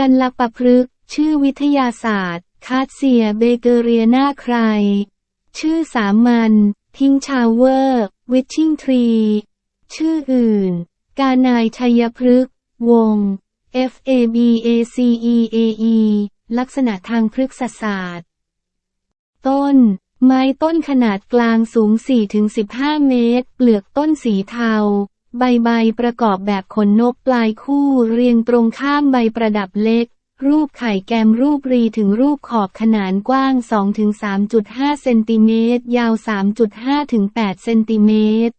กันลปะพฤกชื่อวิทยาศาสตร์ คาเซียเบเกเรียนาใคร ชื่อสามัญ พิงชาวเวอร์ วิชชิงทรี ชื่ออื่น กานายชัยพฤกษ์วง F A B A C E A E ลักษณะทางพฤกษศาสตร์ ต้น ไม้ต้นขนาดกลางสูง 4-15 เมตร เปลือกต้นสีเทา ใบใบประกอบแบบขนนกปลายคู่เรียงตรงข้ามใบประดับเล็ก รูปไข่แกมรูปรีถึงรูปขอบขนานกว้าง 2-3.5 เซนติเมตร ยาว 3.5-8 เซนติเมตร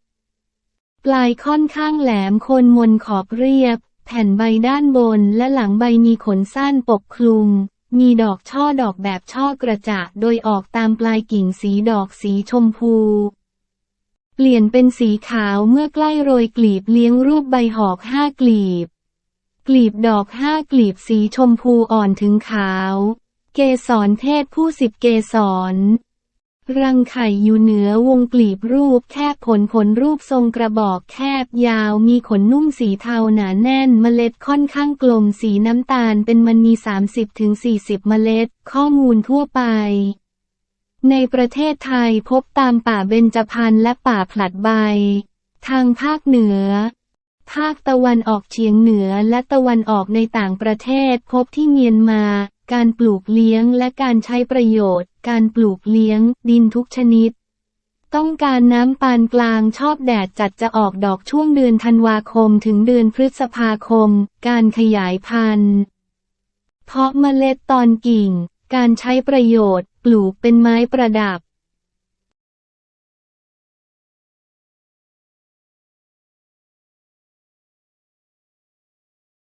ปลายค่อนข้างแหลมโคนมนขอบเรียบ แผ่นใบด้านบนและหลังใบมีขนสั้นปกคลุม มีดอกช่อดอกแบบช่อกระจะโดยออกตามปลายกิ่งสีดอกสีชมพู เปลี่ยนเป็นสีขาวเมื่อใกล้โรยกลีบเลี้ยงรูปใบหอกห้ากลีบ กลีบดอกห้ากลีบสีชมพูอ่อนถึงขาว เกสรเพศผู้สิบเกสรรังไข่อยู่เหนือวงกลีบรูปแคบผลผลรูปทรงกระบอกแคบยาวมีขนนุ่มสีเทาหนาแน่นเมล็ดค่อนข้างกลมสีน้ำตาลเป็นมันมี 30-40 เมล็ด ข้อมูลทั่วไป ในประเทศไทยพบตามป่าเบญจพรรณและป่าผลัดใบ ทางภาคเหนือ ภาคตะวันออกเฉียงเหนือและตะวันออกในต่างประเทศพบที่เมียนมา การปลูกเลี้ยงและการใช้ประโยชน์ การปลูกเลี้ยง ดินทุกชนิด ต้องการน้ำปานกลางชอบแดดจัดจะออกดอกช่วงเดือนธันวาคมถึงเดือนพฤษภาคม การขยายพันธุ์ เพาะเมล็ดตอนกิ่งการใช้ประโยชน์ ปลูกเป็นไม้ประดับ